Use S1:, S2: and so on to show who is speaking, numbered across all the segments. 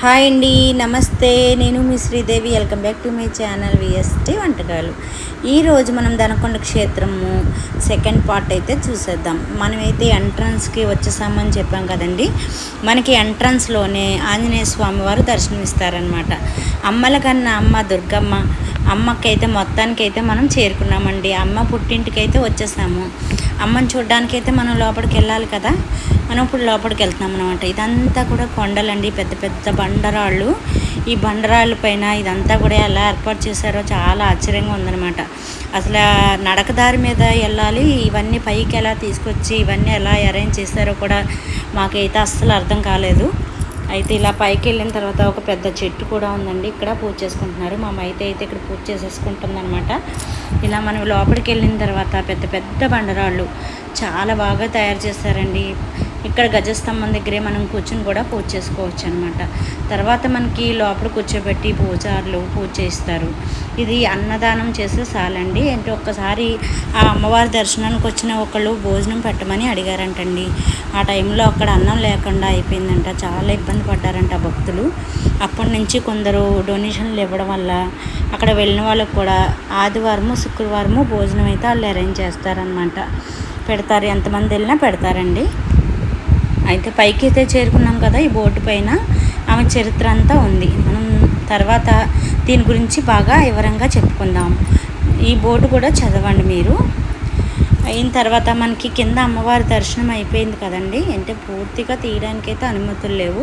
S1: Hi అండి నమస్తే. నేను మీ Sridevi. Welcome back to my channel VST వంటకాలు. ఈరోజు మనం దనకొండ క్షేత్రము సెకండ్ పార్ట్ అయితే చూసేద్దాం. మనమైతే ఎంట్రన్స్కి వచ్చేసామని చెప్పాం కదండి. మనకి ఎంట్రన్స్లోనే ఆంజనేయ స్వామి వారు దర్శనమిస్తారనమాట అమ్మల కన్నా అమ్మ దుర్గమ్మ అమ్మకైతే మొత్తానికైతే మనం చేరుకున్నామండి. అమ్మ పుట్టింటికి అయితే వచ్చేసాము. అమ్మని చూడడానికైతే మనం లోపలికి వెళ్ళాలి కదా. మనం ఇప్పుడు లోపలికి వెళ్తున్నాం అనమాట ఇదంతా కూడా కొండలండి. పెద్ద పెద్ద బండరాళ్ళు. ఈ బండరాళ్ళ పైన ఇదంతా కూడా ఎలా ఏర్పాటు చేశారో చాలా ఆశ్చర్యంగా ఉందన్నమాట. అసలు నడకదారి మీద వెళ్ళాలి ఇవన్నీ పైకి ఎలా తీసుకొచ్చి ఇవన్నీ ఎలా అరేంజ్ చేశారో కూడా మాకైతే అస్సలు అర్థం కాలేదు. అయితే ఇలా పైకి వెళ్ళిన తర్వాత ఒక పెద్ద చెట్టు కూడా ఉందండి. ఇక్కడ పూజ చేసుకుంటున్నారు. మా మైతే అయితే ఇక్కడ పూజ చేసేసుకుంటుంది అనమాట ఇలా మనం లోపలికి వెళ్ళిన తర్వాత పెద్ద పెద్ద బండరాళ్ళు చాలా బాగా తయారు చేశారండి ఇక్కడ గజస్తంభం దగ్గరే మనం కూర్చుని కూడా పూజ చేసుకోవచ్చు అనమాట తర్వాత మనకి లోపల కూర్చోబెట్టి పూజారులు పూజ చేస్తారు ఇది అన్నదానం చేసే సాలండి. అంటే ఒక్కసారి ఆ అమ్మవారి దర్శనానికి వచ్చిన ఒకళ్ళు భోజనం పెట్టమని అడిగారంటండి. ఆ టైంలో అక్కడ అన్నం లేకుండా అయిపోయిందంట. చాలా ఇబ్బంది పడ్డారంట భక్తులు. అప్పటి నుంచి కొందరు డొనేషన్లు ఇవ్వడం వల్ల అక్కడ వెళ్ళిన వాళ్ళకు కూడా ఆదివారము శుక్రవారము భోజనం అయితే వాళ్ళు అరేంజ్ చేస్తారనమాట పెడతారు. ఎంతమంది వెళ్ళినా పెడతారండి. అయితే పైకి అయితే చేరుకున్నాం కదా ఈ బోర్డు పైన. ఆమె చరిత్ర అంతా ఉంది. మనం తర్వాత దీని గురించి బాగా వివరంగా చెప్పుకుందాం. ఈ బోర్డు కూడా చదవండి మీరు. అయిన తర్వాత మనకి కింద అమ్మవారి దర్శనం అయిపోయింది కదండి. అంటే పూర్తిగా తీయడానికి అయితే అనుమతులు లేవు.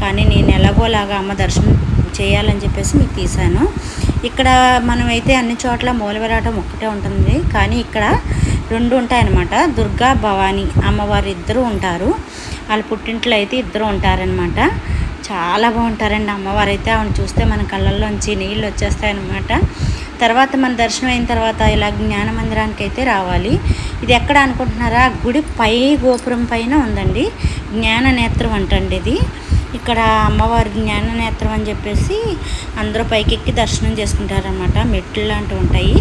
S1: కానీ నేను ఎలాగోలాగా అమ్మ దర్శనం చేయాలని చెప్పేసి మీకు తీశాను. ఇక్కడ మనమైతే అన్ని చోట్ల మూలవిరాటం ఒక్కటే ఉంటుంది. కానీ ఇక్కడ రెండు ఉంటాయన్నమాట. దుర్గా భవానీ అమ్మవారు ఇద్దరు ఉంటారు. వాళ్ళ పుట్టింట్లో అయితే ఇద్దరు ఉంటారనమాట చాలా బాగుంటారండి అమ్మవారు అయితే. ఆవిడ చూస్తే మన కళ్ళల్లోంచి నీళ్ళు వచ్చేస్తాయన్నమాట. తర్వాత మన దర్శనం అయిన తర్వాత ఇలా జ్ఞాన మందిరానికి అయితే రావాలి. ఇది ఎక్కడ అనుకుంటున్నారా? గుడి పై గోపురం పైన ఉందండి. జ్ఞాన నేత్రం అంటండి ఇది. ఇక్కడ అమ్మవారి జ్ఞాన నేత్రం అని చెప్పేసి అందరూ పైకెక్కి దర్శనం చేసుకుంటారనమాట మెట్లు లాంటివి ఉంటాయి.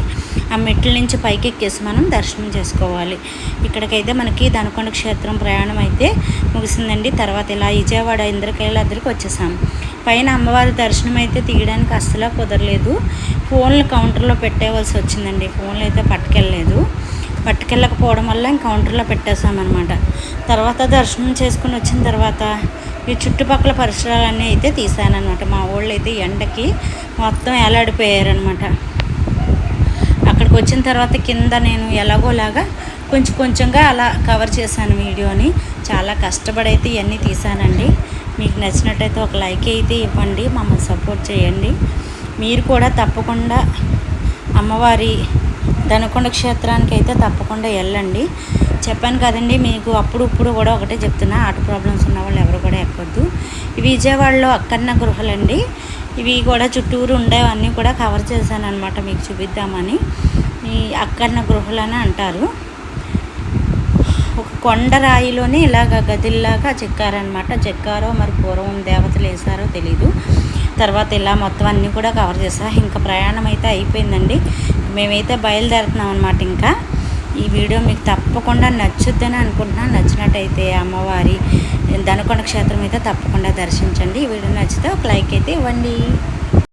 S1: ఆ మెట్ల నుంచి పైకి ఎక్కేసి మనం దర్శనం చేసుకోవాలి. ఇక్కడికైతే మనకి ధనుకొండ క్షేత్రం ప్రయాణం అయితే ముగిసిందండి. తర్వాత ఇలా విజయవాడ ఇంద్రకైలాద్రికి వచ్చేసాము పైన అమ్మవారి దర్శనం అయితే తీయడానికి అస్సలు కుదరలేదు. ఫోన్లు కౌంటర్లో పెట్టేవలసి వచ్చిందండి. ఫోన్లు అయితే పట్టుకెళ్ళలేదు. పట్టుకెళ్ళకపోవడం వల్ల కౌంటర్లో పెట్టేశామన్నమాట. తర్వాత దర్శనం చేసుకుని వచ్చిన తర్వాత ఈ చుట్టుపక్కల పరిసరాలన్నీ అయితే తీసానమాట మా వాళ్ళు అయితే ఎండకి మొత్తం ఎలాడిపోయారనమాట అక్కడికి వచ్చిన తర్వాత కింద నేను ఎలాగోలాగా కొంచెం కొంచెంగా అలా కవర్ చేశాను వీడియోని. చాలా కష్టపడి అయితే ఇవన్నీ తీసానండి మీకు నచ్చినట్టయితే ఒక లైక్ అయితే ఇవ్వండి మమ్మల్ని సపోర్ట్ చేయండి. మీరు కూడా తప్పకుండా అమ్మవారి దనకొండ క్షేత్రానికి అయితే తప్పకుండా వెళ్ళండి. చెప్పాను కదండి మీకు అప్పుడు ఇప్పుడు కూడా ఒకటే చెప్తున్నా ఆట ప్రాబ్లమ్స్ ఉన్న వాళ్ళు ఎవరు కూడా ఎక్కొద్దు. ఇవి విజయవాడలో అక్కన్న గృహలండి. ఇవి కూడా చుట్టూరు ఉండేవన్నీ కూడా కవర్ చేశాను అనమాట మీకు చూపిద్దామని. ఈ అక్కన్న గృహలని అంటారు. ఒక కొండరాయిలోనే ఇలాగ గదిల్లాగా చెక్కారనమాట చెక్కారో మరి పూర్వం దేవతలు వేసారో తెలీదు. తర్వాత ఇలా మొత్తం అన్నీ కూడా కవర్ చేసా ఇంకా ప్రయాణం అయితే అయిపోయిందండి. మేమైతే బయలుదేరుతున్నాం అనమాట ఇంకా. ఈ వీడియో మీకు తప్పకుండా నచ్చుద్దని అనుకుంటున్నాను. నచ్చినట్టయితే అమ్మవారి దనకొండ క్షేత్రం అయితే తప్పకుండా దర్శించండి. ఈ వీడియో నచ్చితే ఒక లైక్ అయితే ఇవ్వండి.